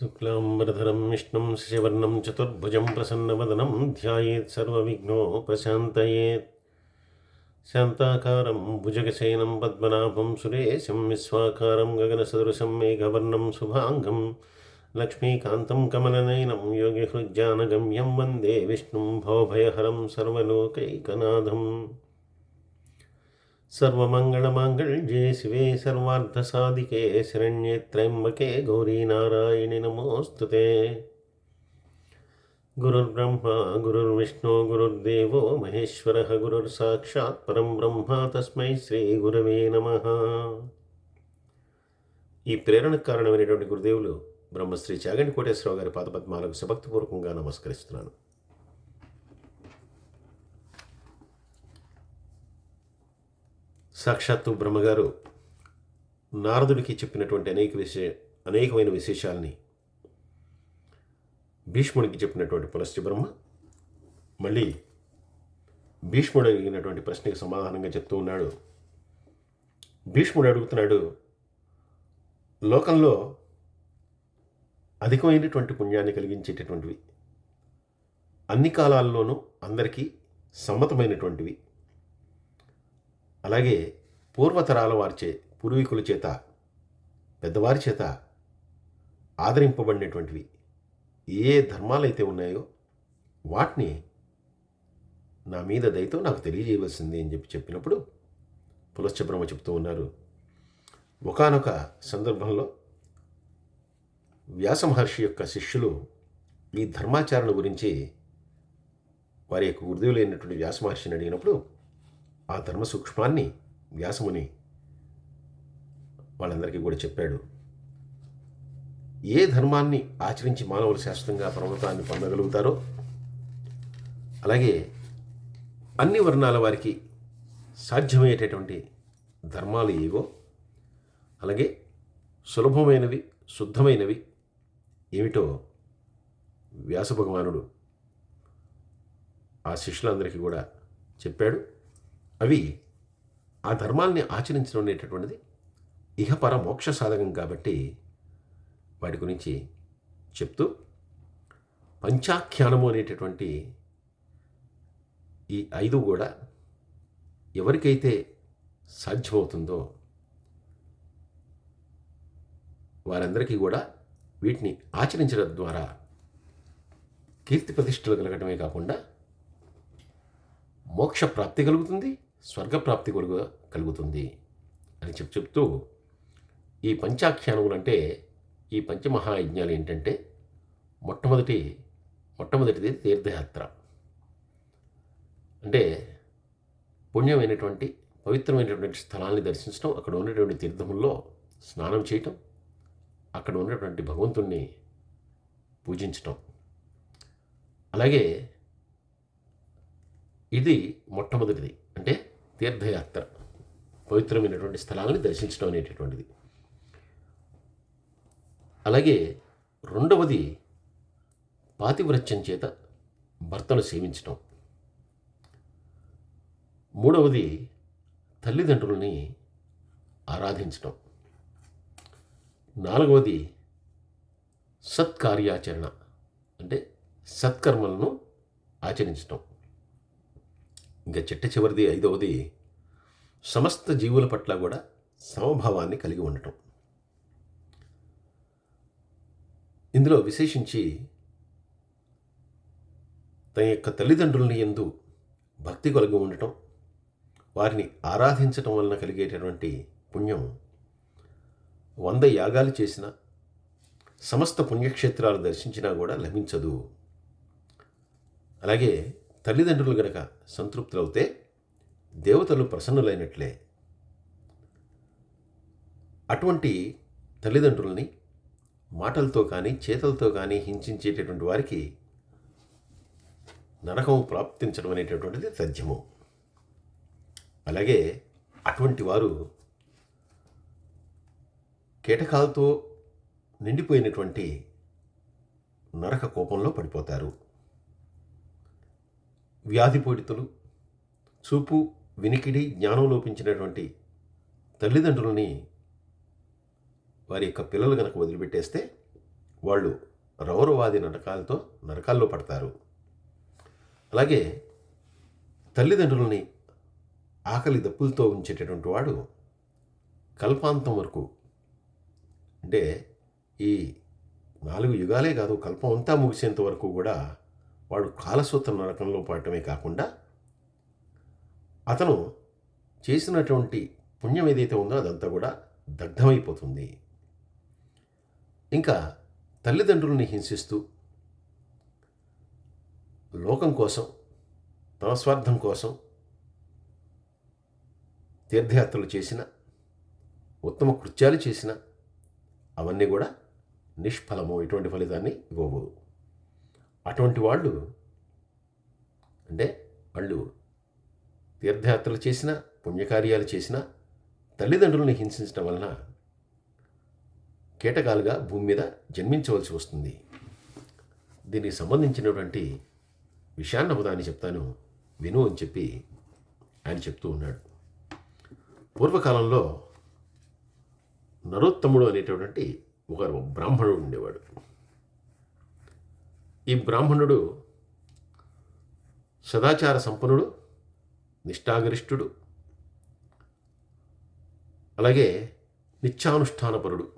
शुक्लाम्बरधरं विष्णुं शशिवर्णं चतुर्भुजं प्रसन्नवदनं ध्यायेत् सर्वविघ्नोपशान्तयेत् शान्ताकारं भुजगशयनं पद्मनाभं सुरेशं विश्वाकारं गगनसदृशं मेघवर्णं शुभाङ्गं लक्ष्मीकान्तं कमलनयनं योगिहृज्जानगम्यं वंदे विष्णुं भवभयहरं सर्वलोकैकनाथम्। सर्वमङ्गलमाङ्गल्ये शिवे सर्वार्थसाधिके शरण्ये त्र्यम्बके गौरीनारायणि नमोऽस्तु ते गुरुर्ब्रह्मा गुरुर्विष्णु गुरुर्देवो महेश्वरः गुरुर्साक्षात् परं ब्रह्मा తస్మై శ్రీగురవే నమ ఈ ప్రేరణ కారణమైనటువంటి గురుదేవులు బ్రహ్మశ్రీ చాగంటి కోటేశ్వరరావు గారి పాదపద్మాలకు శభక్తిపూర్వకంగా నమస్కరిస్తున్నాను సాక్షాత్తు బ్రహ్మగారు నారదుడికి చెప్పినటువంటి అనేక విషయ అనేకమైన విశేషాల్ని భీష్ముడికి చెప్పినటువంటి పులస్త్య బ్రహ్మ మళ్ళీ భీష్ముడు అడిగినటువంటి ప్రశ్నకి సమాధానంగా చెప్తూ ఉన్నాడు. భీష్ముడు అడుగుతున్నాడు లోకంలో అధికమైనటువంటి పుణ్యాన్ని కలిగించేటటువంటివి అన్ని కాలాల్లోనూ అందరికీ సమ్మతమైనటువంటివి అలాగే పూర్వతరాల వారిచే పూర్వీకుల చేత పెద్దవారి చేత ఆదరింపబడినటువంటివి. ఏ ధర్మాలైతే ఉన్నాయో వాటిని నా మీద దయతో నాకు తెలియజేయవలసింది అని చెప్పి చెప్పినప్పుడు పులశ్చబ్రహ్మ చెప్తూ ఉన్నారు. ఒకానొక సందర్భంలో వ్యాస మహర్షి యొక్క శిష్యులు ఈ ధర్మాచరణ గురించి వారి యొక్క గురుదేవులైనటువంటి వ్యాస మహర్షిని అడిగినప్పుడు ఆ ధర్మ సూక్ష్మాన్ని వ్యాసముని వాళ్ళందరికీ కూడా చెప్పాడు. ఏ ధర్మాన్ని ఆచరించి మానవులు శాశ్వతంగా పరమతాన్ని పొందగలుగుతారో అలాగే అన్ని వర్ణాల వారికి సాధ్యమయ్యేటటువంటి ధర్మాలు ఏవో అలాగే సులభమైనవి శుద్ధమైనవి ఏమిటో వ్యాస భగవానుడు ఆ శిష్యులందరికీ కూడా చెప్పాడు. అవి ఆ ధర్మాల్ని ఆచరించడం అనేటటువంటిది ఇహపర మోక్ష సాధకం కాబట్టి వాటి గురించి చెప్తూ పంచాఖ్యానము అనేటటువంటి ఈ ఐదు కూడా ఎవరికైతే సాధ్యమవుతుందో వారందరికీ కూడా వీటిని ఆచరించడం ద్వారా కీర్తి ప్రతిష్టలు కలగటమే కాకుండా మోక్ష ప్రాప్తి కలుగుతుంది. స్వర్గప్రాప్తి కొరకు కలుగుతుంది అని చెప్పి చెప్తూ ఈ పంచాఖ్యానములు అంటే ఈ పంచమహాయజ్ఞాలు ఏంటంటే మొట్టమొదటి మొట్టమొదటిది తీర్థయాత్ర. అంటే పుణ్యమైనటువంటి పవిత్రమైనటువంటి స్థలాన్ని దర్శించడం అక్కడ ఉన్నటువంటి తీర్థముల్లో స్నానం చేయటం అక్కడ ఉన్నటువంటి భగవంతుణ్ణి పూజించటం. అలాగే ఇది మొట్టమొదటిది. అంటే తీర్థయాత్ర పవిత్రమైనటువంటి స్థలాలని దర్శించడం అనేటటువంటిది. అలాగే రెండవది పాతివ్రత్యం చేత భర్తను సేవించటం. మూడవది తల్లిదండ్రులని ఆరాధించటం. నాలుగవది సత్కార్యాచరణ అంటే సత్కర్మలను ఆచరించటం. ఇంకా చిట్ట చివరిది ఐదవది సమస్త జీవుల పట్ల కూడా సమభావాన్ని కలిగి ఉండటం. ఇందులో విశేషించి తన యొక్క తల్లిదండ్రులని ఎందు భక్తి కలిగి ఉండటం వారిని ఆరాధించటం వలన కలిగేటటువంటి పుణ్యం వంద యాగాలు చేసిన సమస్త పుణ్యక్షేత్రాలు దర్శించినా కూడా లభించదు. అలాగే తల్లిదండ్రులు గనక సంతృప్తులవుతే దేవతలు ప్రసన్నులైనట్లే. అటువంటి తల్లిదండ్రులని మాటలతో కానీ చేతలతో కానీ హింసించేటటువంటి వారికి నరకం ప్రాప్తించడం అనేటటువంటిది తథ్యము. అలాగే అటువంటి వారు కీటకాలతో నిండిపోయినటువంటి నరక కోపంలో పడిపోతారు. వ్యాధిపీడితులు చూపు వినికిడి జ్ఞానం లోపించినటువంటి తల్లిదండ్రులని వారి యొక్క పిల్లలు కనుక వదిలిపెట్టేస్తే వాళ్ళు రౌరవాది నరకాలతో నరకాల్లో పడతారు. అలాగే తల్లిదండ్రులని ఆకలి దప్పులతో ఉంచేటటువంటి వాడు కల్పాంతం వరకు. అంటే ఈ నాలుగు యుగాలే కాదు కల్పం అంతా ముగిసేంత వరకు కూడా వాడు కాలసూత్ర నరకంలో పడటమే కాకుండా అతను చేసినటువంటి పుణ్యం ఏదైతే ఉందో అదంతా కూడా దగ్ధమైపోతుంది. ఇంకా తల్లిదండ్రుల్ని హింసిస్తూ లోకం కోసం తన స్వార్థం కోసం తీర్థయాత్రలు చేసిన ఉత్తమ కృత్యాలు చేసిన అవన్నీ కూడా నిష్ఫలము. ఎటువంటి ఫలితాన్ని ఇవ్వబోదు అటువంటి వాళ్ళు అంటే వాళ్ళు తీర్థయాత్రలు చేసిన పుణ్యకార్యాలు చేసిన తల్లిదండ్రులను హింసించడం వలన కీటకాలుగా భూమి మీద జన్మించవలసి వస్తుంది. దీనికి సంబంధించినటువంటి విషయాన్ని ఒకదాన్ని చెప్తాను. విను అని చెప్పి ఆయన చెప్తూ ఉన్నాడు. పూర్వకాలంలో నరోత్తముడు అనేటటువంటి ఒక బ్రాహ్మణుడు ఉండేవాడు. ఈ బ్రాహ్మణుడు సదాచార సంపన్నుడు నిష్ఠాగరిష్ఠుడు అలాగే నిత్యానుష్ఠానపరుడు.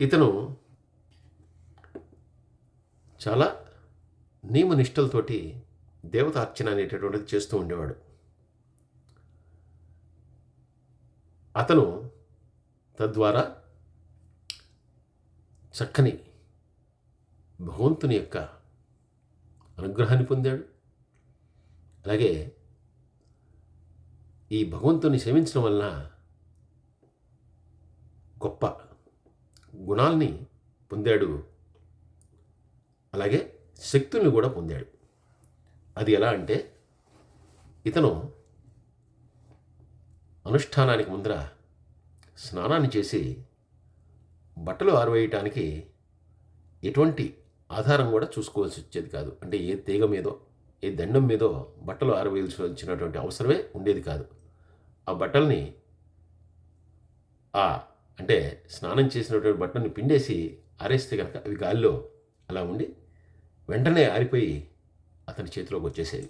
ఇతను చాలా నియమనిష్టలతోటి దేవతార్చన అనేటటువంటిది చేస్తూ ఉండేవాడు. అతను తద్వారా చక్కని భగవంతుని యొక్క అనుగ్రహాన్ని పొందాడు. అలాగే ఈ భగవంతుని శ్రమించడం వలన గొప్ప గుణాల్ని పొందాడు. అలాగే శక్తుల్ని కూడా పొందాడు. అది ఎలా అంటే ఇతను అనుష్ఠానానికి ముందర స్నానాన్ని చేసి బట్టలు ఆరవేయటానికి ఎటువంటి ఆధారం కూడా చూసుకోవాల్సి వచ్చేది కాదు. అంటే ఏ తీగ మీదో ఏ దండం మీదో బట్టలు ఆరవేయాల్సి వచ్చినటువంటి అవసరమే ఉండేది కాదు. ఆ బట్టల్ని ఆ అంటే స్నానం చేసినటువంటి బట్టల్ని పిండేసి ఆరేస్తే కనుక అవి గాలిలో అలా ఉండి వెంటనే ఆరిపోయి అతని చేతిలోకి వచ్చేసేవి.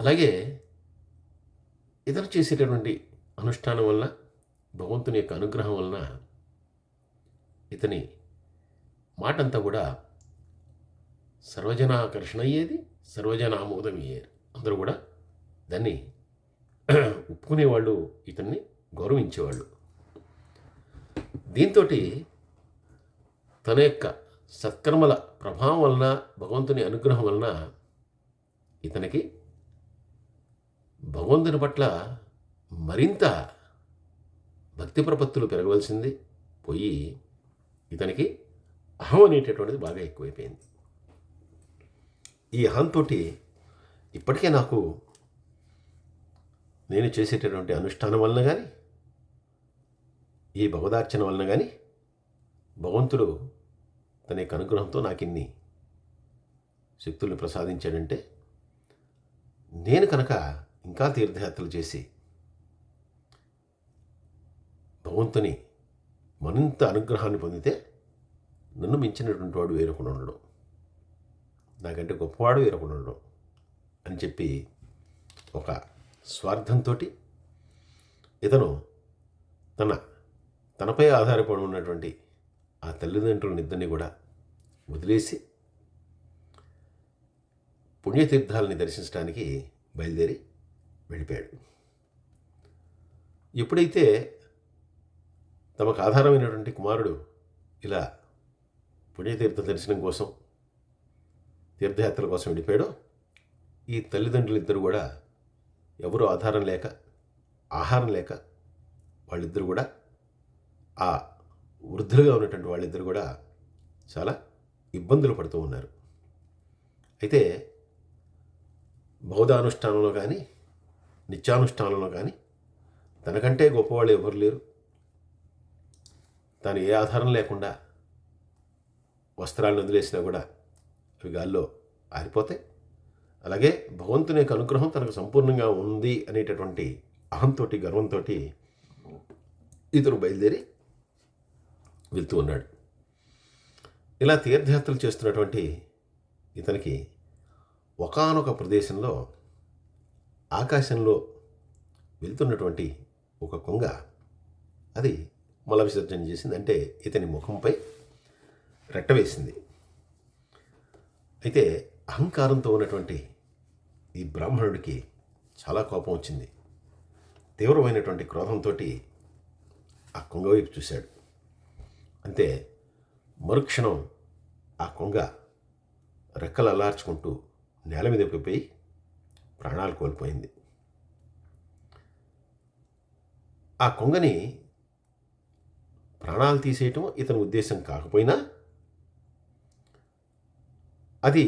అలాగే ఇతరు చేసేటటువంటి అనుష్ఠానం వలన భగవంతుని యొక్క అనుగ్రహం వలన ఇతని మాటంతా కూడా సర్వజనాకర్షణ అయ్యేది సర్వజనామోదం అయ్యేది. అందరూ కూడా దాన్ని ఒప్పుకునేవాళ్ళు ఇతన్ని గౌరవించేవాళ్ళు. దీంతో తన యొక్క సత్కర్మల ప్రభావం వలన భగవంతుని అనుగ్రహం వలన ఇతనికి భగవంతుని పట్ల మరింత భక్తి ప్రపత్తులు పెరగవలసింది. పోయి ఇతనికి అహం అనేటటువంటిది బాగా ఎక్కువైపోయింది. ఈ అహంతో ఇప్పటికే నాకు నేను చేసేటటువంటి అనుష్ఠానం వలన కానీ ఈ భగవదార్చన వలన కానీ భగవంతుడు తన యొక్క అనుగ్రహంతో నాకు ఇన్ని శక్తుల్ని ప్రసాదించాడంటే నేను కనుక ఇంకా తీర్థయాత్రలు చేసి భగవంతుని మరింత అనుగ్రహాన్ని పొందితే నన్ను మించినటువంటి వాడు వేరొకడు ఉండడు. నాకంటే గొప్పవాడు వేరొకడు ఉండడు అని చెప్పి ఒక స్వార్థంతో ఇతను తన తనపై ఆధారపడి ఉన్నటువంటి ఆ తల్లిదండ్రులనిద్దరిని కూడా వదిలేసి పుణ్యతీర్థాలని దర్శించడానికి బయలుదేరి వెళ్ళిపోయాడు. ఎప్పుడైతే తమకు ఆధారమైనటువంటి కుమారుడు ఇలా పుణ్యతీర్థ దర్శనం కోసం తీర్థయాత్ర కోసం వెళ్ళిపోయాడో. ఈ తల్లిదండ్రులు ఇద్దరు కూడా ఎవరు ఆధారం లేక ఆహారం లేక వాళ్ళిద్దరు కూడా ఆ వృద్ధులుగా ఉన్నటువంటి వాళ్ళిద్దరు కూడా చాలా ఇబ్బందులు పడుతూ ఉన్నారు. అయితే బౌద్ధానుష్ఠానంలో కానీ నిత్యానుష్ఠానంలో కానీ తనకంటే గొప్పవాళ్ళు ఎవరు లేరు. తాను ఏ ఆధారం లేకుండా వస్త్రాలను వదిలేసినా కూడా అవి గాల్లో ఆరిపోతాయి. అలాగే భగవంతుని యొక్క అనుగ్రహం తనకు సంపూర్ణంగా ఉంది అనేటటువంటి అహంతో గర్వంతో ఇతను బయలుదేరి వెళ్తూ ఉన్నాడు. ఇలా తీర్థయాత్రలు చేస్తున్నటువంటి ఇతనికి ఒకానొక ప్రదేశంలో ఆకాశంలో వెళ్తున్నటువంటి ఒక కొంగ అది మల విసర్జన చేసింది అంటే ఇతని ముఖంపై రెట్టవేసింది. అయితే అహంకారంతో ఉన్నటువంటి ఈ బ్రాహ్మణుడికి చాలా కోపం వచ్చింది. తీవ్రమైనటువంటి క్రోధంతో ఆ కొంగ వైపు చూశాడు. అంతే మరుక్షణం ఆ కొంగ రెక్కలు అల్లార్చుకుంటూ నేల మీద పోయి ప్రాణాలు కోల్పోయింది. ఆ కొంగని ప్రాణాలు తీసేయటం ఇతని ఉద్దేశం కాకపోయినా అది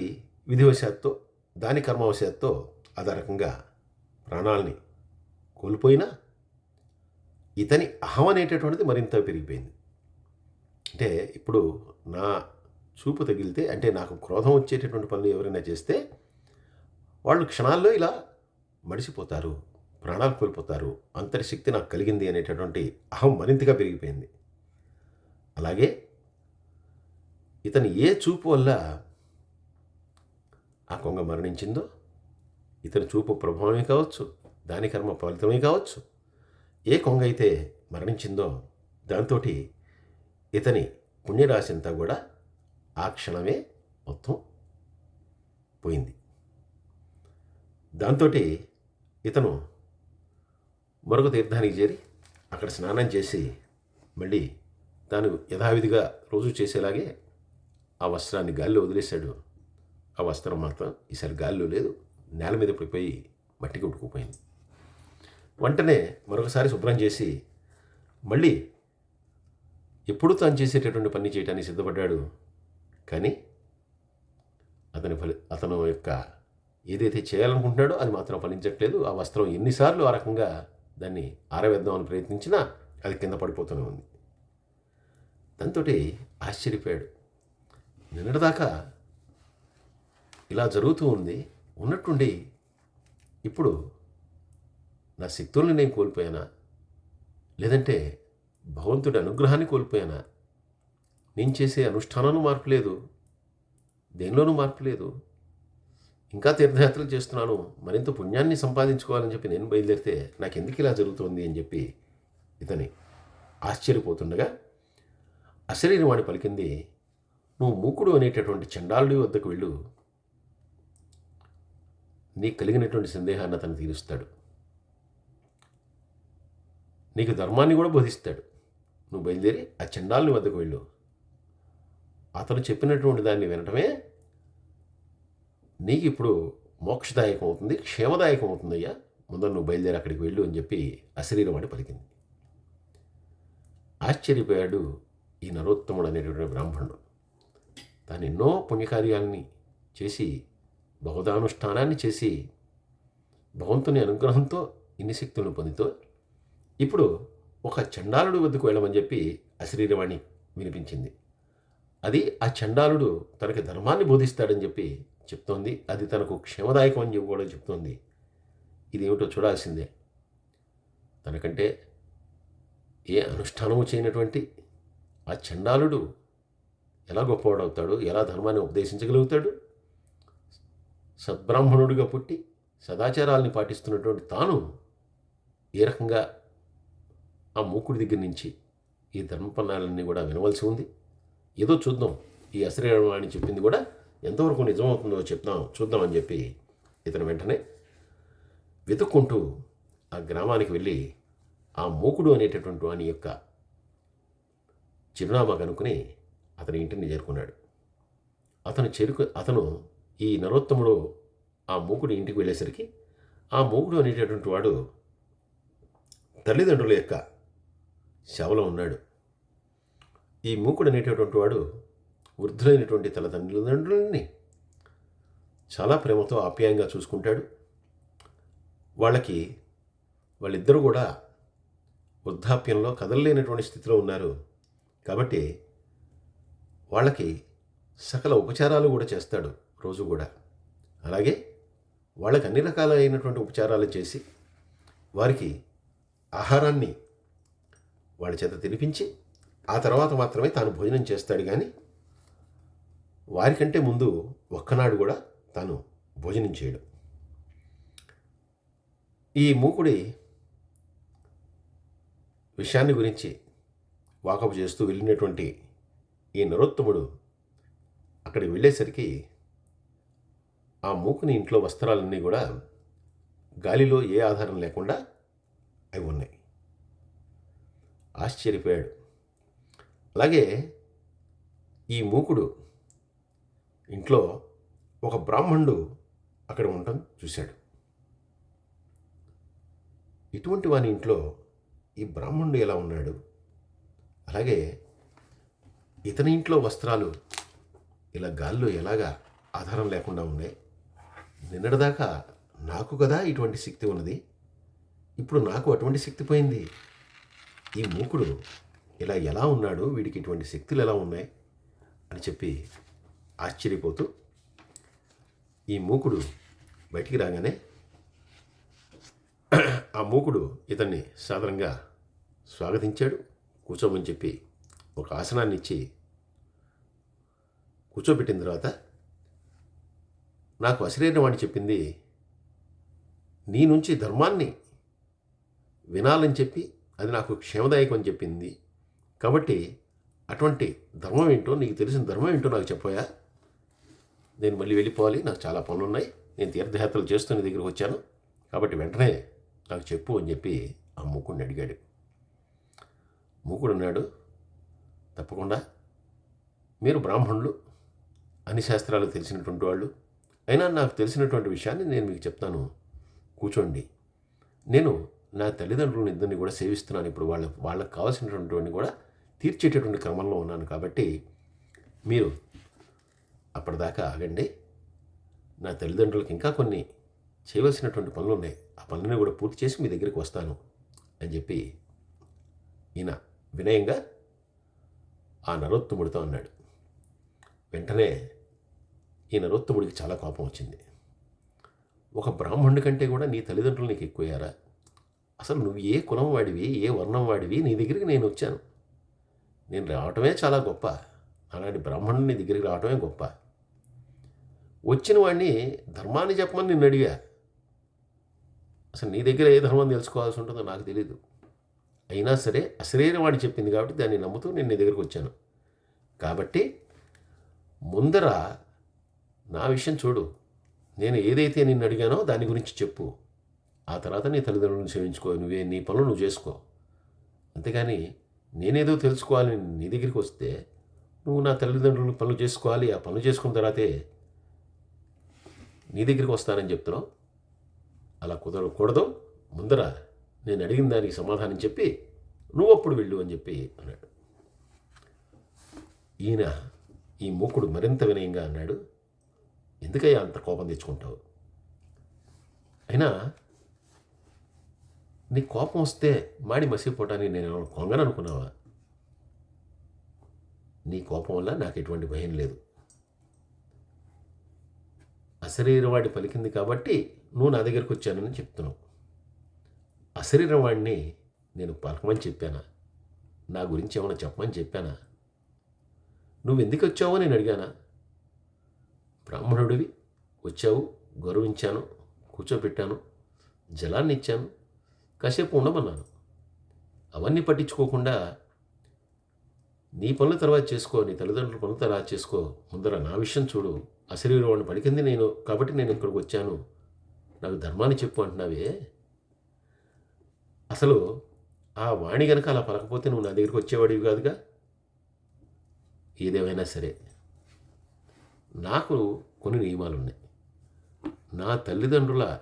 విధివశాత్తు దాని కర్మవశాత్తు అదే రకంగా ప్రాణాలని కోల్పోయినా ఇతని అహం అనేటటువంటిది మరింత పెరిగిపోయింది. అంటే ఇప్పుడు నా చూపు తగిలితే అంటే నాకు క్రోధం వచ్చేటటువంటి పనులు ఎవరైనా చేస్తే వాళ్ళు క్షణాల్లో ఇలా మడిసిపోతారు ప్రాణాలు కోల్పోతారు అంతర్శక్తి నాకు కలిగింది అనేటటువంటి అహం మరింతగా పెరిగిపోయింది. అలాగే ఇతని ఏ చూపు వల్ల ఆ కొంగ మరణించిందో? ఇతని చూపు ప్రభావమే కావచ్చు దాని కర్మ ఫలితమే కావచ్చు. ఏ కొంగ అయితే మరణించిందో దాంతో ఇతని పుణ్యరాశి అంతా కూడా ఆ క్షణమే మొత్తం పోయింది. దాంతో ఇతను మరొక తీర్థానికి చేరి అక్కడ స్నానం చేసి మళ్ళీ తాను యథావిధిగా రోజు చేసేలాగే ఆ వస్త్రాన్ని గాలిలో వదిలేశాడు. ఆ వస్త్రం మాత్రం ఈసారి గాలిలో లేదు. నేల మీద పడిపోయి మట్టికి ఉట్టుకుపోయింది వెంటనే మరొకసారి శుభ్రం చేసి మళ్ళీ ఎప్పుడు తాను చేసేటటువంటి పని చేయడానికి సిద్ధపడ్డాడు. కానీ అతని ఫలి అతను యొక్క ఏదైతే చేయాలనుకుంటున్నాడో అది మాత్రం ఫలించట్లేదు. ఆ వస్త్రం ఎన్నిసార్లు ఆ రకంగా దాన్ని ఆరవేద్దామని ప్రయత్నించినా అది కింద పడిపోతూనే ఉంది. దాంతో ఆశ్చర్యపోయాడు. నిన్నటిదాకా ఇలా జరుగుతూ ఉంది. ఉన్నట్టుండి ఇప్పుడు నా శక్తుల్ని నేను కోల్పోయానా? లేదంటే భగవంతుడి అనుగ్రహాన్ని కోల్పోయానా? నేను చేసే అనుష్ఠానంలో మార్పు లేదు. దేనిలోనూ మార్పు లేదు. ఇంకా తీర్థయాత్రలు చేస్తున్నాను. మరింత పుణ్యాన్ని సంపాదించుకోవాలని చెప్పి నేను బయలుదేరితే నాకు ఎందుకు ఇలా జరుగుతోంది అని చెప్పి ఇతని ఆశ్చర్యపోతుండగా అశరీరవాణి పలికింది నువ్వు మూకుడు అనేటటువంటి చండాలుడి వద్దకు వెళ్ళు. నీకు కలిగినటువంటి సందేహాన్ని అతను తీరుస్తాడు. నీకు ధర్మాన్ని కూడా బోధిస్తాడు. నువ్వు బయలుదేరి ఆ చండాలని వద్దకు వెళ్ళు. అతను చెప్పినటువంటి దాన్ని వినటమే నీకు ఇప్పుడు మోక్షదాయకం అవుతుంది క్షేమదాయకం అవుతుందయ్యా ముందర నువ్వు బయలుదేరి అక్కడికి వెళ్ళు అని చెప్పి అశరీరం వాడి పలికింది. ఆశ్చర్యపోయాడు ఈ నరోత్తముడు అనేటటువంటి బ్రాహ్మణుడు. తాను ఎన్నో పుణ్యకార్యాలని చేసి బహుధానుష్ఠానాన్ని చేసి భగవంతుని అనుగ్రహంతో ఇన్ని శక్తులను పొందితో ఇప్పుడు ఒక చండాలుడు వద్దకు వెళ్ళమని చెప్పి అశరీరవాణి వినిపించింది. అది ఆ చండాలుడు తనకి ధర్మాన్ని బోధిస్తాడని చెప్పి చెప్తోంది. అది తనకు క్షేమదాయకం అని చెప్పి కూడా చెప్తోంది. ఇదేమిటో చూడాల్సిందే. తనకంటే ఏ అనుష్ఠానము చేయనటువంటి ఆ చండాలుడు ఎలా గొప్పవాడవుతాడు? ఎలా ధర్మాన్ని ఉపదేశించగలుగుతాడు? సద్బ్రాహ్మణుడిగా పుట్టి సదాచారాల్ని పాటిస్తున్నటువంటి తాను ఏ రకంగా ఆ మూకుడి దగ్గర నుంచి ఈ ధర్మపన్నాలన్నీ కూడా వినవలసి ఉంది. ఏదో చూద్దాం. ఈ అశ్రీరవాణి చెప్పింది కూడా ఎంతవరకు నిజమవుతుందో చెప్దాం చూద్దామని చెప్పి ఇతను వెంటనే వెతుక్కుంటూ ఆ గ్రామానికి వెళ్ళి ఆ మూకుడు అనేటటువంటి వాని యొక్క చిరునామా కనుక్కుని అతని ఇంటిని చేరుకున్నాడు. అతను చేరుకు అతను ఈ నరోత్తముడు ఆ మూకుడు ఇంటికి వెళ్ళేసరికి ఆ మూకుడు అనేటటువంటి వాడు తల్లిదండ్రుల యొక్క శవలో ఉన్నాడు. ఈ మూకుడు అనేటటువంటి వాడు వృద్ధులైనటువంటి తన తల్లిదండ్రులని చాలా ప్రేమతో ఆప్యాయంగా చూసుకుంటాడు. వాళ్ళకి వాళ్ళిద్దరూ కూడా వృద్ధాప్యంలో కదలలేనటువంటి స్థితిలో ఉన్నారు. కాబట్టి వాళ్ళకి సకల ఉపచారాలు కూడా చేస్తాడు. రోజు కూడా. అలాగే వాళ్ళకి అన్ని రకాలైనటువంటి ఉపచారాలు చేసి వారికి ఆహారాన్ని వాళ్ళ చేత తినిపించి ఆ తర్వాత మాత్రమే తాను భోజనం చేస్తాడు కానీ వారికంటే ముందు ఒక్కనాడు కూడా తాను భోజనం చేయడు. ఈ మూకుడి విషయాన్ని గురించి వాకపు చేస్తూ వెళ్ళినటువంటి ఈ నరోత్తముడు అక్కడికి వెళ్ళేసరికి ఆ మూకుని ఇంట్లో వస్త్రాలన్నీ కూడా గాలిలో ఏ ఆధారం లేకుండా అవి ఉన్నాయి. ఆశ్చర్యపోయాడు. అలాగే ఈ మూకుడు ఇంట్లో ఒక బ్రాహ్మణుడు అక్కడ ఉండటం చూశాడు. ఇటువంటి వాని ఇంట్లో ఈ బ్రాహ్మణుడు ఎలా ఉన్నాడు? అలాగే ఇతని ఇంట్లో వస్త్రాలు ఇలా గాల్లో ఎలాగా ఆధారం లేకుండా ఉన్నాయి? నిన్నటిదాకా నాకు కదా ఇటువంటి శక్తి ఉన్నది. ఇప్పుడు నాకు అటువంటి శక్తి పోయింది. ఈ మూకుడు ఇలా ఎలా ఉన్నాడు? వీడికి ఇటువంటి శక్తులు ఎలా ఉన్నాయి? అని చెప్పి ఆశ్చర్యపోతూ ఈ మూకుడు బయటికి రాగానే ఆ మూకుడు ఇతన్ని సాధారణంగా స్వాగతించాడు. కూర్చోమని చెప్పి ఒక ఆసనాన్ని ఇచ్చి కూర్చోబెట్టిన తర్వాత నాకు అసిరైన వాడిని చెప్పింది నీ నుంచి ధర్మాన్ని వినాలని చెప్పి అది నాకు క్షేమదాయకం అని చెప్పింది. కాబట్టి అటువంటి ధర్మం ఏంటో నీకు తెలిసిన ధర్మం ఏంటో నాకు చెప్పాయా నేను మళ్ళీ వెళ్ళిపోవాలి నాకు చాలా పనులు ఉన్నాయి నేను తీర్థయాత్రలు చేస్తూ నీ దగ్గరికి వచ్చాను. కాబట్టి వెంటనే నాకు చెప్పు అని చెప్పి ఆ మూకుడిని అడిగాడు. మూకుడు అన్నాడు తప్పకుండా. మీరు బ్రాహ్మణులు అన్ని శాస్త్రాలు తెలిసినటువంటి వాళ్ళు అయినా నాకు తెలిసినటువంటి విషయాన్ని నేను మీకు చెప్తాను. కూర్చోండి నేను నా తల్లిదండ్రులను ఇద్దరిని కూడా సేవిస్తున్నాను. ఇప్పుడు వాళ్ళ వాళ్ళకి కావాల్సినటువంటి కూడా తీర్చేటటువంటి క్రమంలో ఉన్నాను కాబట్టి మీరు అప్పటిదాకా ఆగండి. నా తల్లిదండ్రులకు ఇంకా కొన్ని చేయవలసినటువంటి పనులు ఉన్నాయి. ఆ పనులను కూడా పూర్తి చేసి మీ దగ్గరికి వస్తాను అని చెప్పి ఈయన వినయంగా ఆ నరోత్తముడితో అన్నాడు వెంటనే ఈ నరోత్తముడికి చాలా కోపం వచ్చింది. ఒక బ్రాహ్మణుడి కంటే కూడా నీ తల్లిదండ్రులు నీకు ఎక్కువయ్యారా? అసలు నువ్వు ఏ కులం వాడివి ఏ వర్ణం వాడివి? నీ దగ్గరికి నేను వచ్చాను. నేను రావటమే చాలా గొప్ప. అలాంటి బ్రాహ్మణుని నీ దగ్గరికి రావటమే గొప్ప. వచ్చిన వాడిని ధర్మాన్ని చెప్పమని నిన్ను అడిగా. అసలు నీ దగ్గర ఏ ధర్మం తెలుసుకోవాల్సి ఉంటుందో నాకు తెలియదు అయినా సరే అశరీరం వాడి చెప్పింది కాబట్టి దాన్ని నమ్ముతూ నేను నీ దగ్గరికి వచ్చాను. కాబట్టి ముందర నా విషయం చూడు. నేను ఏదైతే నిన్ను అడిగానో దాని గురించి చెప్పు. ఆ తర్వాత నీ తల్లిదండ్రులను సేవించుకో. నువ్వే నీ పనులు నువ్వు చేసుకో. అంతేగాని నేనేదో తెలుసుకోవాలని నీ దగ్గరికి వస్తే నువ్వు నా తల్లిదండ్రులు పనులు చేసుకోవాలి. ఆ పనులు చేసుకున్న తర్వాతే నీ దగ్గరికి వస్తానని చెప్తున్నావు. అలా కుదరకూడదు. ముందర నేను అడిగిన దానికి సమాధానం చెప్పి నువ్వు అప్పుడు వెళ్ళు అని చెప్పి అన్నాడు. ఈయన ఈ మూకుడు మరింత వినయంగా అన్నాడు. ఎందుకయ్యా అంత కోపం తెచ్చుకుంటావు? అయినా నీ కోపం వస్తే మాడి మసిపోవటానికి నేను ఏమైనా కొంగను అనుకున్నావా? నీ కోపం వల్ల నాకు ఎటువంటి భయం లేదు. అశరీరవాడి పలికింది కాబట్టి నువ్వు నా దగ్గరికి వచ్చానని చెప్తున్నావు. అశరీరవాడిని నేను పలకమని చెప్పానా? నా గురించి ఏమైనా చెప్పమని చెప్పానా? నువ్వు ఎందుకు వచ్చావో నేను అడిగానా? బ్రాహ్మణుడివి. వచ్చావు గౌరవించాను కూర్చోబెట్టాను జలాన్ని ఇచ్చాను కాసేపు ఉండమన్నాను. అవన్నీ పట్టించుకోకుండా నీ పనుల తర్వాత చేసుకో నీ తల్లిదండ్రుల పనుల తర్వాత చేసుకో. ముందర నా విషయం చూడు. అశరీరం వాడిని పడికింది నేను కాబట్టి నేను ఇక్కడికి వచ్చాను. నాకు ధర్మాన్ని చెప్పు అంటున్నావే. అసలు ఆ వాణి గనక అలా పలకపోతే నువ్వు నా దగ్గరికి వచ్చేవాడివి కాదుగా? ఏదేమైనా సరే. నాకు కొన్ని నియమాలు ఉన్నాయి నా తల్లిదండ్రుల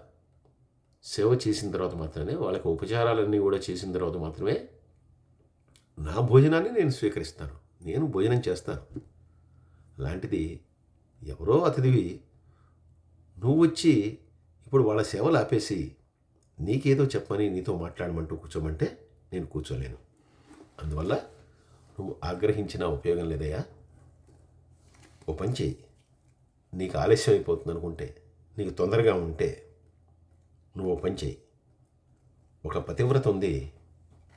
సేవ చేసిన తర్వాత మాత్రమే వాళ్ళకి ఉపచారాలన్నీ కూడా చేసిన తర్వాత మాత్రమే నా భోజనాన్ని నేను స్వీకరిస్తాను. నేను భోజనం చేస్తాను. అలాంటిది ఎవరో అతిథివి నువ్వు వచ్చి ఇప్పుడు వాళ్ళ సేవలు ఆపేసి నీకేదో చెప్పని నీతో మాట్లాడమంటూ కూర్చోమంటే నేను కూర్చోలేను. అందువల్ల నువ్వు ఆగ్రహించిన ఉపయోగం లేదయ్యా. ఓ పని చేయి. నీకు ఆలస్యం అయిపోతుంది అనుకుంటే నీకు తొందరగా ఉంటే నువ్వు పని చేయి ఒక పతివ్రత ఉంది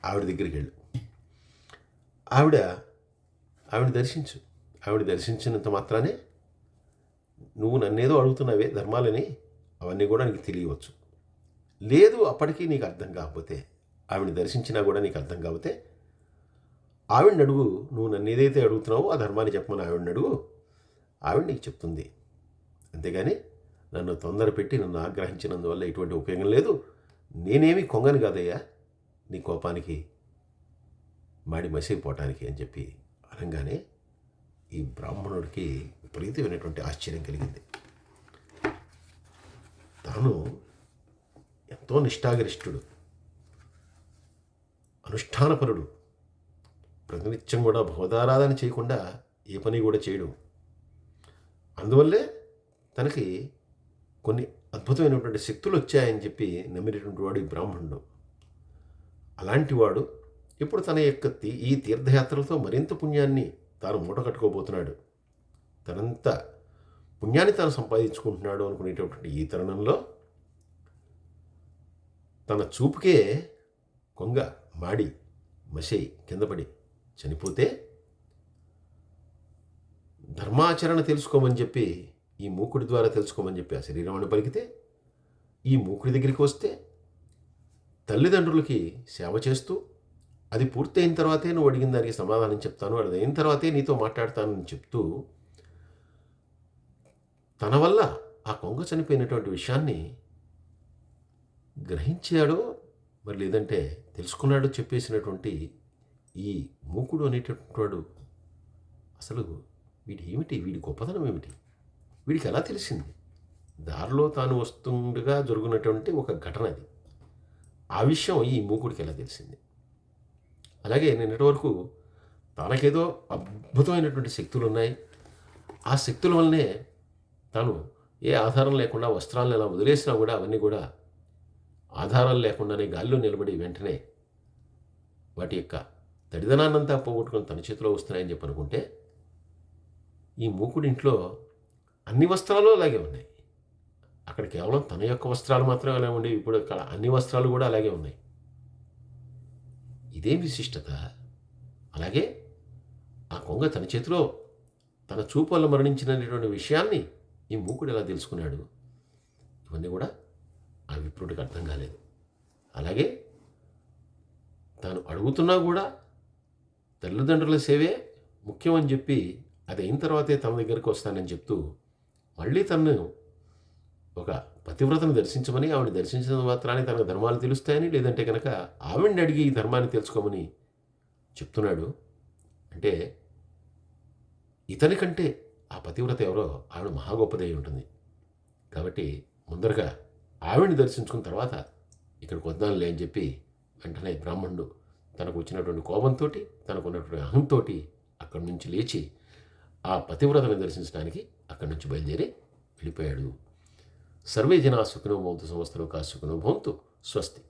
ఆవిడ దగ్గరికి వెళ్ళు. ఆవిడ ఆవిడ దర్శించు. ఆవిడ దర్శించినంత మాత్రానే నువ్వు నన్నేదో అడుగుతున్నావే ధర్మాలని అవన్నీ కూడా నీకు తెలియవచ్చు. లేదు అప్పటికీ నీకు అర్థం కాకపోతే ఆవిడ దర్శించినా కూడా నీకు అర్థం కాకపోతే ఆవిడని అడుగు నువ్వు నన్ను ఏదైతే అడుగుతున్నావో ఆ ధర్మాన్ని చెప్పమని ఆవిడని అడుగు ఆవిడ నీకు చెప్తుంది. అంతేగాని నన్ను తొందర పెట్టి నన్ను ఆగ్రహించినందువల్ల ఎటువంటి ఉపయోగం లేదు. నేనేమి కొంగను కాదయ్యా. నీ కోపానికి మాడి మసిగిపోవటానికి అని చెప్పి అనగానే ఈ బ్రాహ్మణుడికి విపరీతమైనటువంటి ఆశ్చర్యం కలిగింది. తాను ఎంతో నిష్ఠాగరిష్ఠుడు అనుష్ఠానపరుడు. ప్రతినిత్యం కూడా భగవదారాధన చేయకుండా ఏ పని కూడా చేయడం. అందువల్లే తనకి కొన్ని అద్భుతమైనటువంటి శక్తులు వచ్చాయని చెప్పి నమ్మినటువంటి వాడు ఈ బ్రాహ్మణుడు. అలాంటి వాడు ఇప్పుడు తన యొక్క ఈ తీర్థయాత్రలతో మరింత పుణ్యాన్ని తాను మూట కట్టుకోబోతున్నాడు. తనంత పుణ్యాన్ని తాను సంపాదించుకుంటున్నాడు అనుకునేటటువంటి ఈ తరుణంలో తన చూపుకే కొంగ మాడి మసై కిందపడి చనిపోతే ధర్మాచరణ తెలుసుకోమని చెప్పి ఈ మూకుడి ద్వారా తెలుసుకోమని చెప్పి ఆ శరీరాన్ని పలికితే ఈ మూకుడి దగ్గరికి వస్తే తల్లిదండ్రులకి సేవ చేస్తూ అది పూర్తయిన తర్వాతే నువ్వు అడిగిన దానికి సమాధానం చెప్తాను అది అయిన తర్వాతే నీతో మాట్లాడతానని చెప్తూ తన వల్ల ఆ కొంగ చనిపోయినటువంటి విషయాన్ని గ్రహించాడో మరి లేదంటే తెలుసుకున్నాడో చెప్పేసినటువంటి ఈ మూకుడు అనేటటువంటి వాడు అసలు వీడి ఏమిటి వీడి గొప్పతనం ఏమిటి? వీడికి ఎలా తెలిసింది? దారిలో తాను వస్తుండగా జరుగునటువంటి ఒక ఘటన అది ఆ విషయం ఈ మూకుడికి ఎలా తెలిసింది? అలాగే నిన్నటి వరకు తనకేదో అద్భుతమైనటువంటి శక్తులు ఉన్నాయి ఆ శక్తుల వల్లనే తాను ఏ ఆధారం లేకుండా వస్త్రాలను ఎలా వదిలేసినా కూడా అవన్నీ కూడా ఆధారాలు లేకుండానే గాలిలో నిలబడి వెంటనే వాటి యొక్క తడిదనాన్నంతా పోగొట్టుకుని తన చేతిలో వస్తున్నాయని చెప్పనుకుంటే ఈ మూకుడింట్లో అన్ని వస్త్రాలు అలాగే ఉన్నాయి. అక్కడ కేవలం తన యొక్క వస్త్రాలు మాత్రమే అలా ఉండేవి. ఇప్పుడు అక్కడ అన్ని వస్త్రాలు కూడా అలాగే ఉన్నాయి. ఇదేం విశిష్టత. అలాగే ఆ కొంగ తన చేతిలో తన చూపు వల్ల మరణించినటువంటి విషయాన్ని ఈ మూకుడు ఎలా తెలుసుకున్నాడు? ఇవన్నీ కూడా ఆ విప్రుడికి అర్థం కాలేదు. అలాగే తాను అడుగుతున్నా కూడా తల్లిదండ్రుల సేవే ముఖ్యం అని చెప్పి అది అయిన తర్వాతే తమ దగ్గరికి వస్తానని చెప్తూ మళ్ళీ తను ఒక పతివ్రతను దర్శించమని ఆవిడ దర్శించిన మాత్రాన్ని తనకు ధర్మాలు తెలుస్తాయని లేదంటే కనుక ఆవిడని అడిగి ఈ ధర్మాన్ని తెలుసుకోమని చెప్తున్నాడు. అంటే ఇతని కంటే ఆ పతివ్రత ఎవరో ఆవిడ మహా గొప్పదై ఉంటుంది. కాబట్టి ముందరగా ఆవిడని దర్శించుకున్న తర్వాత ఇక్కడికి వద్దాంలే అని చెప్పి వెంటనే బ్రాహ్మణుడు తనకు వచ్చినటువంటి కోపంతో తనకు ఉన్నటువంటి అహంతో అక్కడి నుంచి లేచి ఆ పతివ్రతను దర్శించడానికి అక్కడి నుంచి బయలుదేరి వెళ్ళిపోయాడు. సర్వే జనా సుఖినో భవంతు సంవత్సరం కా సుఖినో భవంతు. స్వస్తి.